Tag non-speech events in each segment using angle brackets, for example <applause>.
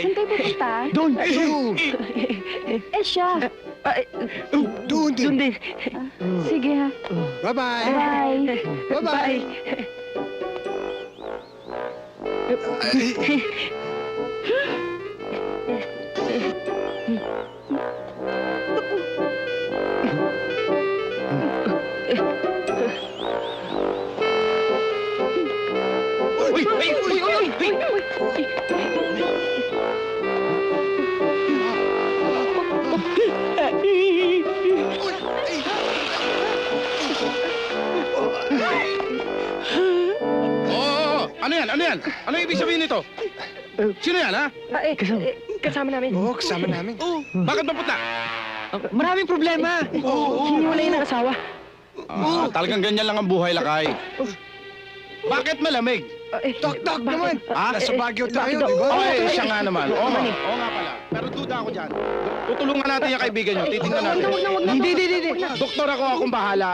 Saan kayo pupunta? Doon! Eh, siya. Ah, eh, Doon din! Doon din. Sige ha. Bye-bye! Bye. Bye-bye! Uy! <laughs> Ano yan? Ano ibig sabihin nito? Sino yan, ha? Ah, eh, eh, kasama namin. Oo, kasama namin. Bakit mapunta? Maraming problema! Hiniwalay ng asawa. Ah, talagang ganyan lang ang buhay, lakay. Bakit malamig? Ah, eh, Tok-tok bakit? naman! Ah, Nasa Baguio tayo, daw? di ba? Oo, Oh, eh, siya nga naman. Oo, nga. Oo nga pala. Pero duda ako dyan. Tutulungan natin yung kaibigan nyo. Titingnan natin. Hindi, hindi, hindi! Doktor ako, akong bahala.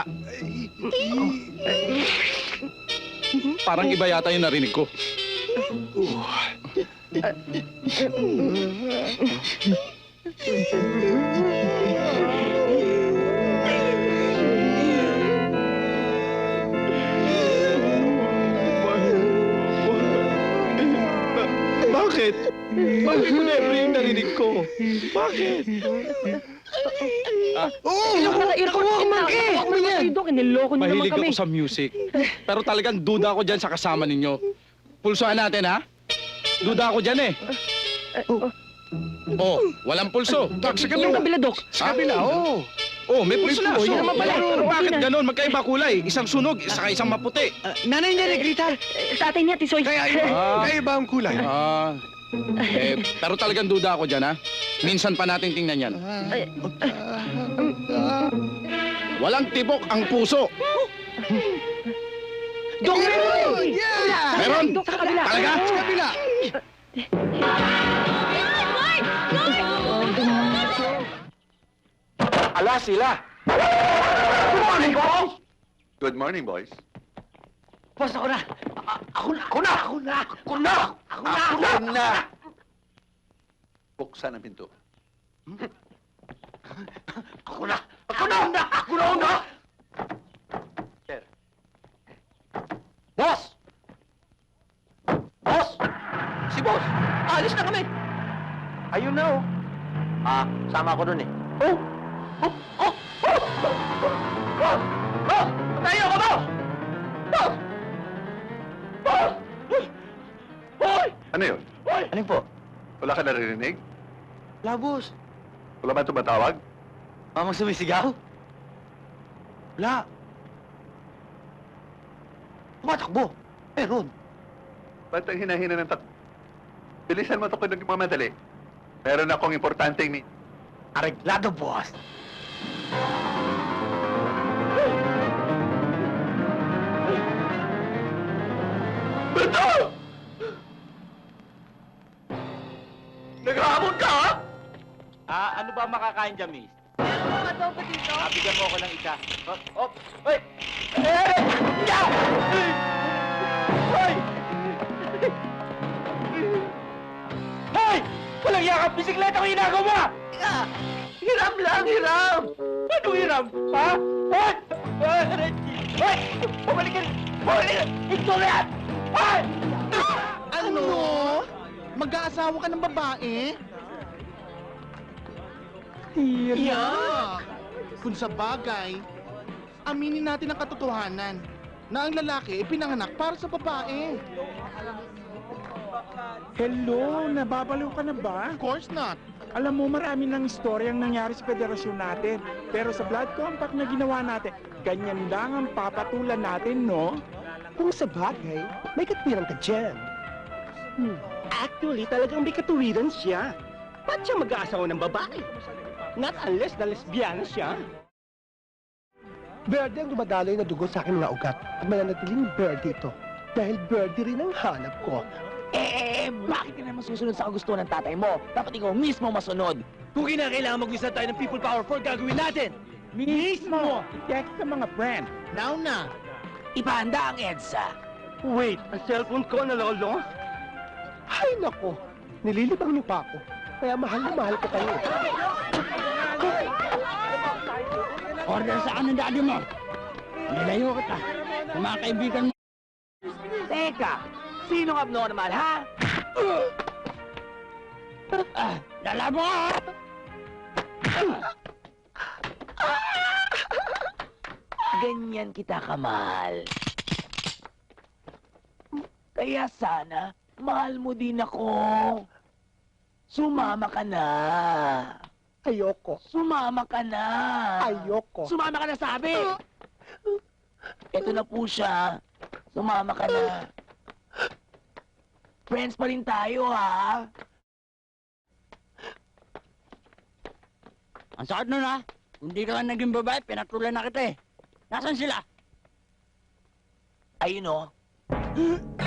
Parang iba yata yung narinig ko. Bakit? Ko never yung narinig ko? Bakit? Oo! Naku, naku, Nakuha ko man eh! Naku, naman kayo, Dok. Niloko niyo naman Mahilig kami. ako sa music. Pero talagang duda ako dyan sa kasama ninyo. Pulsoan natin, ha? Duda ako dyan, eh. Oh, walang pulso. Sa Yung kabila! kabila, Dok. Sa kabila, oo! Oh, may pulso na. pulso. Yun naman pala. Pero Okay bakit na. ganon? Magkaiba kulay. Isang sunog, saka isang maputi. Ah, nanay niya, Negrita! Tatay niya, Tisoy. Kaya iba, <laughs> Ah. kaya iba ang kulay. Ah, eh, pero talagang duda ako dyan, ha? Minsan pa natin tingnan yan. Ay, Walang tibok ang puso. Dok, meron! yeah! Meron? Dok, sa kabila. Talaga? Sa kabila! Ala sila. Good morning, boys. Boss, ako na! A- Ako na! Ako na! Ako na! Ako na! Ako na! Ako na! Buksan ang pinto. Ako na! Ako na! Ako na! Ako na! Sir. Boss! Boss! Si boss! Alis na kami! Ayun na, oh. Ah, sama ako dun eh. Oh! Oh! Oh! Oh! Oh! Oh! Ano yun? Hoy! Ano po? Wala ka naririnig? Wala, boss. Wala ba tumatawag? Mamang sumisigaw? Wala. Tumatakbo. Meron. Ba't ang hinahina ng tat... Bilisan mo ito kung nagmamadali. Meron akong importanteng ni... Areglado, boss. Beto! Naghahamon ka, ha? Ah, ano ba makakain dyan, miss? Ah, bigyan mo ako ng isa. Oh, oh, Hoy! Eh! Ya! Hoy! Hoy! Walang yakap bisikleta ko inagaw mo! Hiram lang, hiram! Ano hiram? Ha? Hoy! Hoy! Hoy! Bumalik ka! Bumalik ka! Ito na yan! Hoy! Ano? Mag-aasawa ka ng babae? Yeah. Kung sa bagay, aminin natin ang katotohanan na ang lalaki ay pinanganak para sa babae. Hello, nababaliw ka na ba? Of course not. Alam mo, marami ng istoryang nangyari sa federasyon natin. Pero sa blood compact na ginawa natin, ganyan lang ang papatulan natin, no? Kung sa bagay, may katwiran ka dyan. Hmm. Actually, talagang may katuwiran siya. Ba't siya mag-aasawa ng babae? Not unless na lesbiana siya. Verde ang dumadaloy na dugo sa aking mga ugat at mananatiling verde ito. Dahil verde rin ang hanap ko. Eh, bakit ka naman susunod sa kagustuhan ng tatay mo? Dapat ikaw mismo masunod. Kung kinakailangan mag-isa tayo ng people power for gagawin natin. Mismo! I-text sa mga friend. Now na. Ipahanda ang EDSA. Wait, ang cellphone ko nalolo? Ay, nako. Nililibang niyo pa ako. Kaya mahal na mahal ko kayo. Order sa ng daddy mo. Nilayo kita. Sa mga kaibigan mo. Teka, sino abnormal, ha? Ah, lalabo ka, ha? Ganyan kita kamahal. Kaya sana, mahal mo din ako. Sumama ka na. Ayoko. Sumama ka na. Ayoko. Sumama ka na sabi! Ito na po siya. Sumama ka na. Friends pa rin tayo, ha? Ang sakit nun, ha? Hindi ka lang naging babae, pinatulan na kita, eh. Nasaan sila? Ayun, oh. <gasps>